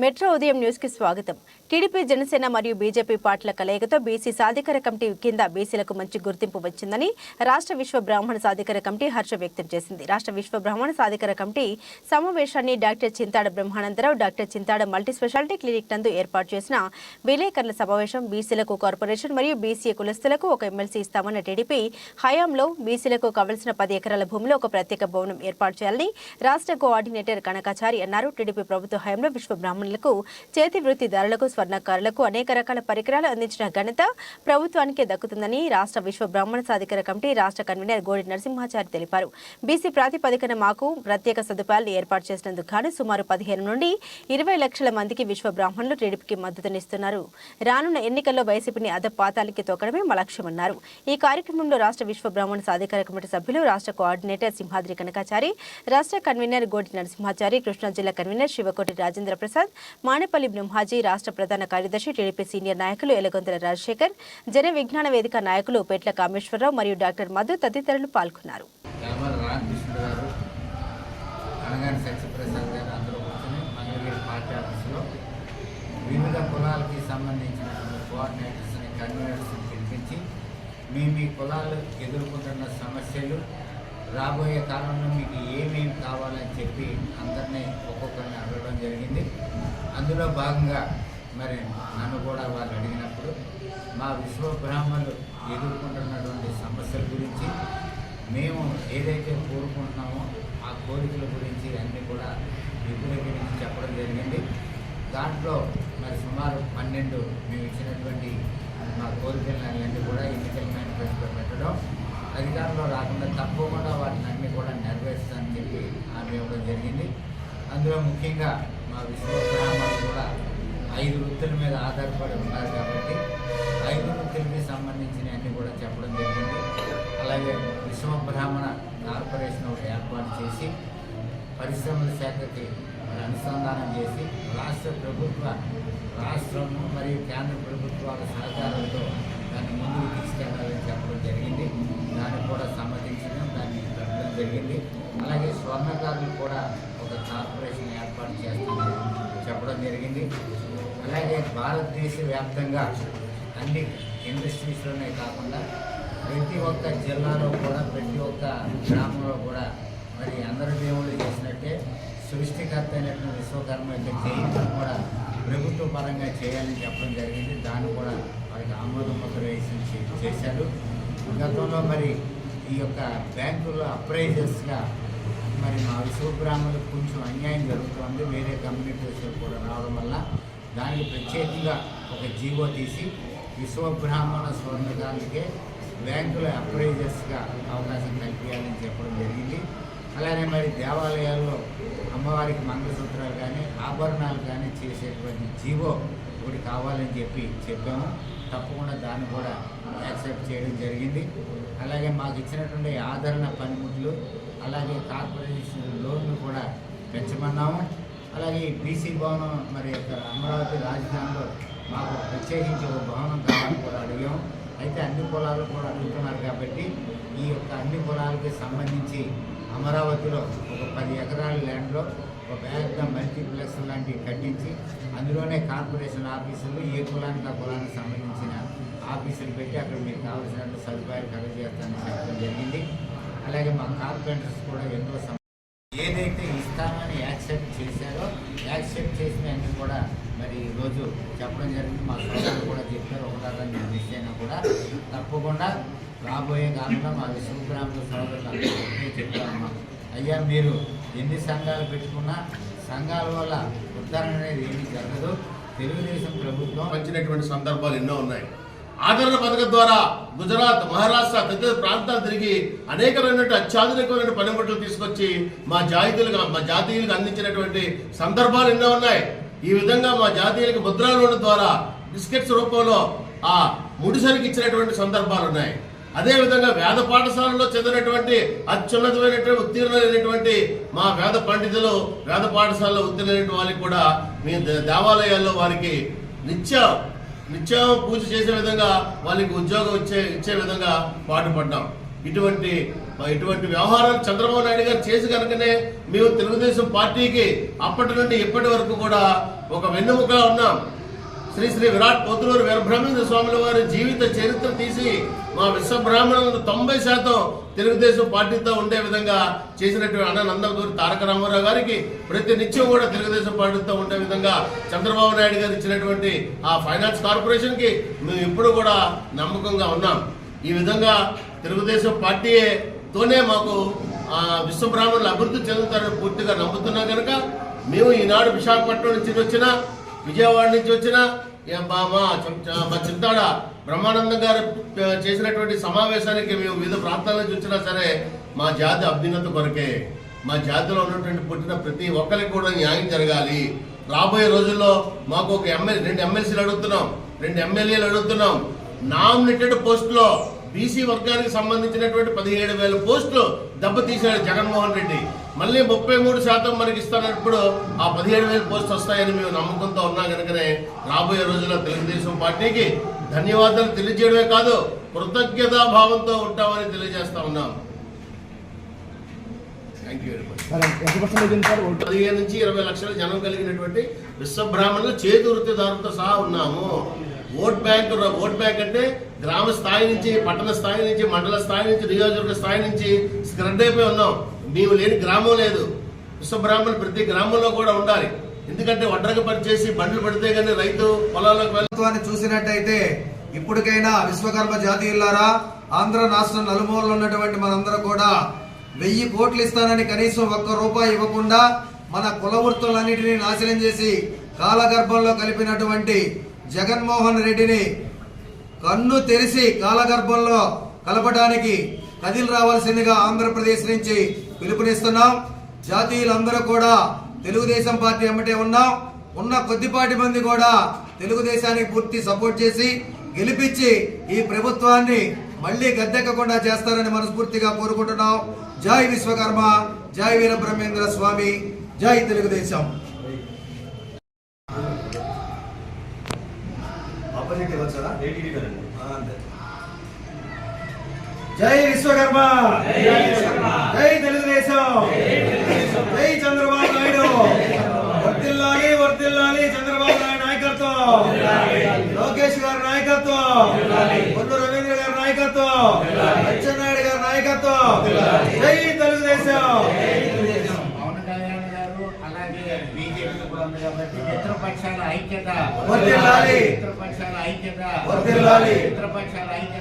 Metro ఉదయం న్యూస్కి స్వాగతం. టీడీపీ జనసేన మరియు బీజేపీ పార్టీల కలయికతో బీసీ సాధికార కమిటీ కింద బీసీలకు మంచి గుర్తింపు వచ్చిందని రాష్ట్ర విశ్వ బ్రాహ్మణ సాధికార కమిటీ హర్ష వ్యక్తం చేసింది. రాష్ట్ర విశ్వ బ్రాహ్మణ సాధికార కమిటీ సమావేశాన్ని doctor Chintada Brahmanandarao doctor Chintada multi speciality clinic నందు ఏర్పాటు చేసిన విలేకరుల సమావేశం బీసీలకు కార్పొరేషన్ మరియు బీసీ కులస్తులకు ఒక ఎమ్మెల్సీ ఇస్తామన్న టీడీపీ హయాంలో బీసీలకు కావలసిన పది ఎకరాల భూమిలో ఒక ప్రత్యేక భవనం ఏర్పాటు చేయాలని రాష్ట్ర కోఆర్డినేటర్ కనకాచారి అన్నారు. టీడీపీ ప్రభుత్వ హయాంలో విశ్వ బ్రాహ్మణులకు చేతి వృత్తిదారులకు స్వర్ణకారులకు అనేక రకాల పరికరాలు అందించిన ఘనత ప్రభుత్వానికే దక్కుతుందని రాష్ట్ర విశ్వ బ్రాహ్మణ సాధికార కమిటీ రాష్ట్ర కన్వీనర్ గోడి నరసింహాచారి తెలిపారు. బీసీ ప్రాతిపదికన మాకు ప్రత్యేక సదుపాయాలు ఏర్పాటు చేసినందుకు గాను సుమారు పదిహేను నుండి ఇరవై లక్షల మందికి విశ్వ బ్రాహ్మణులు టీడీపీకి మద్దతునిస్తున్నారు. రానున్న ఎన్నికల్లో వైసీపీని అధపాతాలకి తొక్కడమే మా లక్ష్యమన్నారు. ఈ కార్యక్రమంలో రాష్ట్ర విశ్వ బ్రాహ్మణ సాధికార కమిటీ సభ్యులు రాష్ట్ర కోఆర్డినేటర్ సింహాద్రి కనకాచారి రాష్ట్ర కన్వీనర్ గోడి నరసింహాచారి కృష్ణా జిల్లా కన్వీనర్ శివకోటి రాజేంద్ర ప్రసాద్ మానేపల్లి బ్రహ్మాజీ రాష్ట్ర ప్రధాన కార్యదర్శి టీడీపీ సీనియర్ నాయకులు ఎలగొందల రాజశేఖర్ జన విజ్ఞాన వేదిక నాయకులు పెట్ల కామేశ్వరరావు మరియు డాక్టర్ మధు తదితరులు పాల్గొన్నారు. వివిధ కులాలకి సంబంధించినటువంటి కోఆర్డినేటర్స్ని కన్వీనర్స్ని పిలిపించి మీ మీ కులాలు ఎదుర్కొంటున్న సమస్యలు రాబోయే కాలంలో మీకు ఏమేమి కావాలని చెప్పి అందరినీ ఒక్కొక్క అందులో భాగంగా మరి నన్ను కూడా వాళ్ళు అడిగినప్పుడు మా విశ్వ బ్రాహ్మణులు ఎదుర్కొంటున్నటువంటి సమస్యల గురించి మేము ఏదైతే కోరుకుంటున్నామో ఆ కోరికల గురించి అన్నీ కూడా విపుల గురించి చెప్పడం జరిగింది. దాంట్లో మరి సుమారు పన్నెండు మేము ఇచ్చినటువంటి మా కోరికలను అన్నీ కూడా ఎన్నికల మేనిఫెస్టో పెట్టడం. అధికారంలో రాకుండా తప్పకుండా వాటిని అన్నీ కూడా నెరవేరుస్తానని చెప్పి హామీ ఇవ్వడం జరిగింది. అందులో ముఖ్యంగా మా విశ్వబ్రాహ్మణులు కూడా ఐదు వృత్తుల మీద ఆధారపడి ఉన్నారు కాబట్టి ఐదు వృత్తులకి సంబంధించిన అన్ని కూడా చెప్పడం జరిగింది. అలాగే విశ్వ బ్రాహ్మణ కార్పొరేషన్ ఒకటి ఏర్పాటు చేసి పరిశ్రమల శాఖకి అనుసంధానం చేసి రాష్ట్ర ప్రభుత్వ రాష్ట్రము మరియు కేంద్ర ప్రభుత్వాల సహకారంతో దాన్ని ముందుకు తీసుకెళ్ళాలని చెప్పడం జరిగింది. దానికి కూడా సమ్మతించడం దాన్ని పెట్టడం జరిగింది. అలాగే స్వర్ణకారులు కూడా ఆపరేషన్ ఏర్పాటు చేస్తామని చెప్పడం జరిగింది. అలాగే భారతదేశ వ్యాప్తంగా అన్ని ఇండస్ట్రీస్లోనే కాకుండా ప్రతి ఒక్క జిల్లాలో కూడా ప్రతి ఒక్క గ్రామంలో కూడా మరి అందరి దేవుళ్ళు చేసినట్టే సృష్టికర్త అయినటువంటి విశ్వకర్మ యొక్క జయంతిని కూడా ప్రభుత్వ పరంగా చేయాలని చెప్పడం జరిగింది. దాన్ని కూడా వారికి ఆమోద ముద్ర వేసి చేశారు. గతంలో మరి ఈ యొక్క బ్యాంకుల్లో అప్రైజర్స్గా మరి మా విశ్వబ్రాహ్మణులకు కొంచెం అన్యాయం జరుగుతుంది. వేరే కమ్యూనిటీస్ కూడా రావడం వల్ల దానికి ప్రత్యేకంగా ఒక జీవో తీసి విశ్వబ్రాహ్మణ స్వర్ణకారులకే బ్యాంకుల అప్రైజర్స్గా అవకాశం కల్పించాలని చెప్పడం జరిగింది. అలానే మరి దేవాలయాల్లో అమ్మవారికి మంగళసూత్రాలు కానీ ఆభరణాలు కానీ చేసేటువంటి జీవో ఒకటి కావాలని చెప్పి చెప్పాము. తప్పకుండా దాన్ని కూడా యాక్సెప్ట్ చేయడం జరిగింది. అలాగే మాకు ఇచ్చినటువంటి ఆదరణ పనిముట్లు అలాగే కార్పొరేషన్ లోన్లు కూడా పెంచమన్నాము. అలాగే ఈ బీసీ భవనం మరి ఇక్కడ అమరావతి రాజధానిలో మాకు ప్రత్యేకించి ఒక భవనం కావాలని కూడా అడిగాం అయితే అన్ని పొలాలు కూడా అడుగుతున్నారు కాబట్టి ఈ యొక్క అన్ని పొలాలకి సంబంధించి అమరావతిలో ఒక పది ఎకరాల ల్యాండ్లో ఒక పెద్ద మల్టీప్లెక్స్ లాంటివి కట్టించి అందులోనే కార్పొరేషన్ ఆఫీసులు ఏ కులానికి ఆ కులానికి సంబంధించిన ఆఫీసులు పెట్టి అక్కడ మీకు కావాల్సిన సదుపాయాలు కలగజేస్తానని చెప్పడం జరిగింది. అలాగే మా కార్పెంటర్స్ కూడా ఎంతో ఏదైతే ఇస్తామని యాక్సెప్ట్ చేశారో యాక్సెప్ట్ చేసిన కూడా మరి ఈరోజు చెప్పడం జరిగింది. మా సోదరులు కూడా చెప్పారు ఒకదాకా నేను మిస్ అయినా కూడా. తప్పకుండా రాబోయే కాలంలో మా విశ్వగ్రాముల సోదరులు అందరూ చెప్పారమ్మా అయ్యా మీరు ఎన్ని సంఘాలు పెట్టుకున్నా సంఘాల వల్ల ఉద్ధరణ అనేది ఏమీ జరగదు. తెలుగుదేశం ప్రభుత్వం వచ్చినటువంటి సందర్భాలు ఎన్నో ఉన్నాయి. ఆదరణ పథకం ద్వారా గుజరాత్ మహారాష్ట్ర తదితర ప్రాంతాలు తిరిగి అనేకమైనటువంటి అత్యాధునికమైన పనిముట్లు తీసుకొచ్చి మా జాతీయులకు మా జాతీయులకు అందించినటువంటి సందర్భాలు ఎన్నో ఉన్నాయి. ఈ విధంగా మా జాతీయులకు ముద్రా లోన్ ద్వారా బిస్కెట్స్ రూపంలో ఆ ముడిసరికి ఇచ్చినటువంటి సందర్భాలు ఉన్నాయి. అదే విధంగా వేద పాఠశాలలో చదివినటువంటి అత్యున్నతమైనటువంటి ఉత్తీర్ణులైనటువంటి మా వేద పండితులు వేద పాఠశాలలో ఉత్తీర్ణులైన వాళ్ళకి కూడా మీ దేవాలయాల్లో వారికి నిత్య నిత్యం పూజ చేసే విధంగా వాళ్ళకి ఉద్యోగం ఇచ్చే ఇచ్చే విధంగా పాటుపడ్డాం. ఇటువంటి ఇటువంటి వ్యవహారాలు చంద్రబాబు నాయుడు గారు చేసి కనుకనే మేము తెలుగుదేశం పార్టీకి అప్పటి నుండి ఇప్పటి వరకు కూడా ఒక వెన్నెముకగా ఉన్నాం. శ్రీ శ్రీ విరాట్ పోతులూరు వీరబ్రహ్మేంద్ర స్వాముల వారి జీవిత చరిత్ర తీసి మా విశ్వబ్రాహ్మణులను తొంభై శాతం తెలుగుదేశం పార్టీతో ఉండే విధంగా చేసినటువంటి అన్న నందమూరి తారక రామారావు గారికి ప్రతి నిత్యం కూడా తెలుగుదేశం పార్టీతో ఉండే విధంగా చంద్రబాబు నాయుడు గారు ఇచ్చినటువంటి ఆ ఫైనాన్స్ కార్పొరేషన్కి మేము ఇప్పుడు కూడా నమ్మకంగా ఉన్నాం. ఈ విధంగా తెలుగుదేశం పార్టీయే తోనే మాకు ఆ, విశ్వబ్రాహ్మణులు అభివృద్ధి చెందుతారని పూర్తిగా నమ్ముతున్నాం కనుక మేము ఈనాడు విశాఖపట్నం నుంచి వచ్చిన విజయవాడ నుంచి వచ్చిన ఏ మా- మా మా చింతాడ బ్రహ్మానందం గారు చేసినటువంటి సమావేశానికి మేము వివిధ ప్రాంతాల నుంచి వచ్చినా సరే మా జాతి అభ్యున్నత కొరకే. మా జాతిలో ఉన్నటువంటి పుట్టిన ప్రతి ఒక్కరికి కూడా న్యాయం జరగాలి. రాబోయే రోజుల్లో మాకు ఒక ఎమ్మెల్యే రెండు ఎమ్మెల్సీలు అడుగుతున్నాం. రెండు ఎమ్మెల్యేలు అడుగుతున్నాం. నామినేటెడ్ పోస్టులో బీసీ వర్గానికి సంబంధించినటువంటి పదిహేడు వేల పోస్టులు దెబ్బతీశాడు జగన్మోహన్ రెడ్డి. మళ్ళీ ముప్పై మూడు శాతం మనకి ఇస్తానప్పుడు ఆ పదిహేడు వేల పోస్టులు వస్తాయని మేము నమ్మకంతో ఉన్నాం కనుకనే రాబోయే రోజుల్లో తెలుగుదేశం పార్టీకి ధన్యవాదాలు తెలియజేయడమే కాదు కృతజ్ఞతా భావంతో ఉంటామని తెలియజేస్తా ఉన్నాం. పదిహేను నుంచి ఇరవై లక్షల జనం కలిగినటువంటి విశ్వబ్రాహ్మణులు చేతి వృత్తిదారులతో సహా ఉన్నాము. ఓట్ బ్యాంక్ ఓట్ బ్యాంక్ అంటే గ్రామ స్థాయి నుంచి పట్టణ స్థాయి నుంచి మండల స్థాయి నుంచి నియోజకవర్గ స్థాయి నుంచి స్క్రెడ్ అయిపోయి ఉన్నాం. మేము లేని గ్రామం లేదు. విశ్వబ్రాహ్మణులు ప్రతి గ్రామంలో కూడా ఉండాలి. ఎందుకంటే వడ్రగ పని చేసి బండ్లు పడితే కానీ రైతు పొలాల్లోకి వెళ్ళ ప్రభుత్వాన్ని చూసినట్టయితే ఇప్పటికైనా విశ్వకర్మ జాతీయులారా ఆంధ్ర రాష్ట్రం నలుమూలలో ఉన్నటువంటి మనందరూ కూడా వెయ్యి కోట్లు ఇస్తానని కనీసం ఒక్క రూపాయి ఇవ్వకుండా మన కుల వృత్తులన్నింటినీ నాశనం చేసి కాలగర్భంలో కలిపినటువంటి జగన్మోహన్ రెడ్డిని కన్ను తెరిచి కాలగర్భంలో కలపడానికి కదిలి రావాల్సిందిగా ఆంధ్రప్రదేశ్ నుంచి పిలుపునిస్తున్నాం. జాతీయులందరూ కూడా తెలుగుదేశం పార్టీ ఎమ్మటే ఉన్నాం. ఉన్న కొద్దిపాటి మంది కూడా తెలుగుదేశానికి పూర్తి సపోర్ట్ చేసి గెలిపించి ఈ ప్రభుత్వాన్ని మళ్ళీ గద్దెక్కకుండా చేస్తారని మనస్ఫూర్తిగా కోరుకుంటున్నాం. జై విశ్వకర్మ జై వీర బ్రహ్మేంద్ర స్వామి జై తెలుగుదేశం. ఆపోజిట్ ఇవ్వచ్చా జై విశ్వకర్మ! జై తెలుగుదేశం! జై చంద్రబాబు నాయుడు! వర్తిల్లాలి వర్తిల్లాలి చంద్రబాబు నాయుడు నాయకత్వం! లోకేష్ గారి నాయకత్వం! పొన్ను రవీంద్ర గారి నాయకత్వం! అచ్చెన్నాయుడు గారి నాయకత్వం! జై కూడా ఉంది కాబట్టి మిత్రపక్షాల ఐక్యత వర్ధిల్లాలి. మిత్రపక్షాల ఐక్యత వర్ధిల్లాలి. మిత్రపక్షాల ఐక్యత